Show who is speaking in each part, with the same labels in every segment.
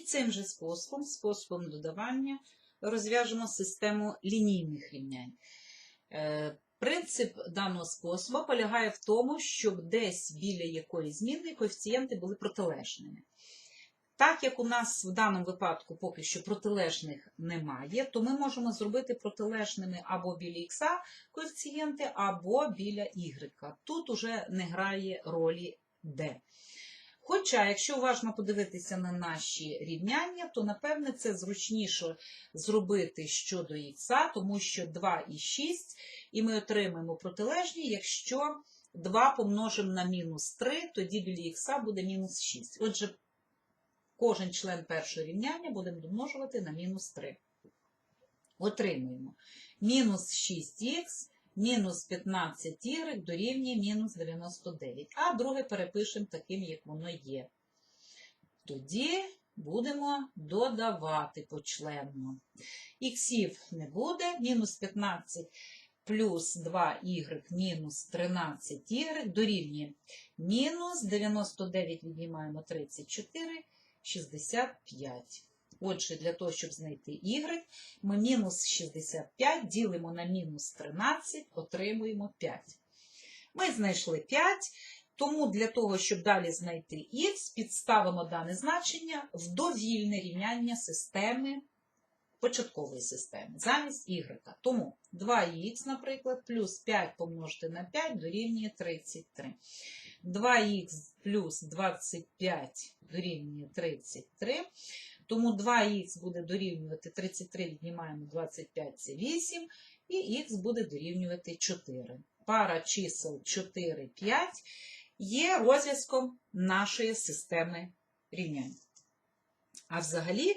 Speaker 1: цим же способом, способом додавання, розв'яжемо систему лінійних рівнянь. Е, Принцип даного способу полягає в тому, щоб десь біля якоїсь зміни коефіцієнти були протилежними. Так як у нас в даному випадку поки що протилежних немає, то ми можемо зробити протилежними або біля х коефіцієнти, або біля y. Тут уже не грає ролі d. Хоча, якщо уважно подивитися на наші рівняння, то напевне це зручніше зробити щодо х, тому що 2 і 6, і ми отримаємо протилежні, якщо 2 помножимо на мінус 3, тоді біля х буде мінус 6. Отже, кожен член першого рівняння будемо домножувати на мінус 3. Отримуємо мінус 6х мінус 15y дорівнює мінус 99. А друге перепишемо таким, як воно є. Тоді будемо додавати почленно. Іксів не буде, мінус 15 плюс 2y мінус 13y дорівнює мінус 99 віднімаємо 34, 65. Отже, для того, щоб знайти y, ми мінус 65 ділимо на мінус 13, отримуємо 5. Ми знайшли 5, тому для того, щоб далі знайти х, підставимо дане значення в довільне рівняння системи, початкової системи, замість y. Тому 2х, наприклад, плюс 5 помножити на 5 дорівнює 33. 2х плюс 25 дорівнює 33. Тому 2х буде дорівнювати 33, віднімаємо 25, це 8, і х буде дорівнювати 4. Пара чисел 4, 5 є розв'язком нашої системи рівнянь. А взагалі,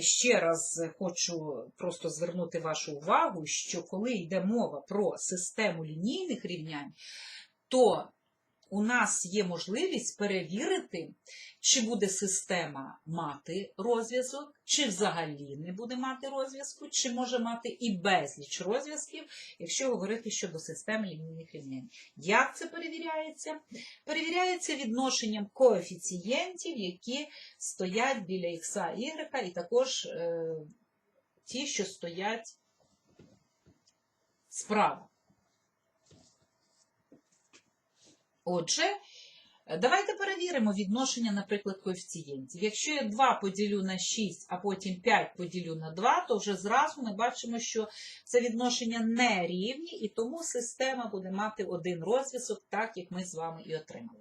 Speaker 1: ще раз хочу просто звернути вашу увагу, що коли йде мова про систему лінійних рівнянь, то у нас є можливість перевірити, чи буде система мати розв'язок, чи взагалі не буде мати розв'язку, чи може мати і безліч розв'язків, якщо говорити щодо системи лінійних рівнянь. Як це перевіряється? Перевіряється відношенням коефіцієнтів, які стоять біля х, y, і також е, ті, що стоять справа. Отже, давайте перевіримо відношення, наприклад, коефіцієнтів. Якщо я 2 поділю на 6, а потім 5 поділю на 2, то вже зразу ми бачимо, що це відношення не рівні, і тому система буде мати один розв'язок, так як ми з вами і отримали.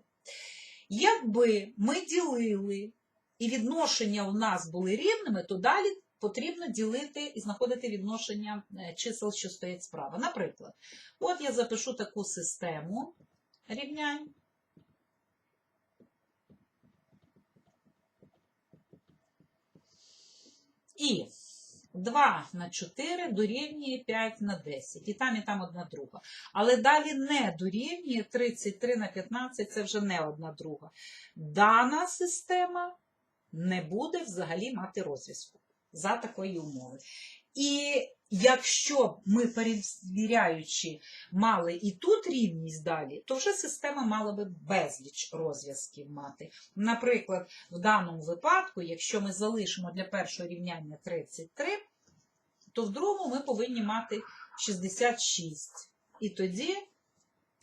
Speaker 1: Якби ми ділили і відношення у нас були рівними, то далі потрібно ділити і знаходити відношення е, чисел, що стоять справа. Наприклад, от я запишу таку систему рівнянь. І 2 на 4 дорівнює 5 на 10. І там, і там одна друга. Але далі не дорівнює 33 на 15, це вже не одна друга. Дана система не буде взагалі мати розв'язку за такої умови. І якщо ми, перевіряючи, мали і тут рівність далі, то вже система мала би безліч розв'язків мати. Наприклад, в даному випадку, якщо ми залишимо для першого рівняння 33, то в другому ми повинні мати 66. І тоді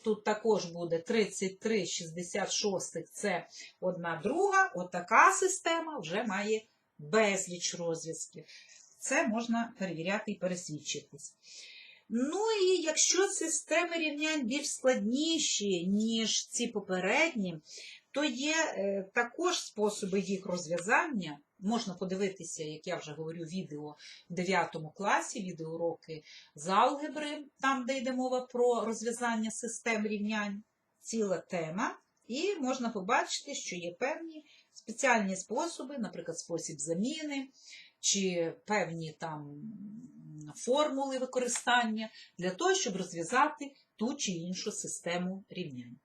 Speaker 1: тут також буде 33, 66 це одна друга, отака система вже має безліч розв'язків. Це можна перевіряти і пересвідчитись. Ну і якщо системи рівнянь більш складніші, ніж ці попередні, то є е, також способи їх розв'язання. Можна подивитися, як я вже говорю, відео в 9 класі, відеоуроки з алгебри, там, де йде мова про розв'язання систем рівнянь, ціла тема. І можна побачити, що є певні спеціальні способи, наприклад, спосіб заміни, чи певні там формули використання для того, щоб розв'язати ту чи іншу систему рівнянь.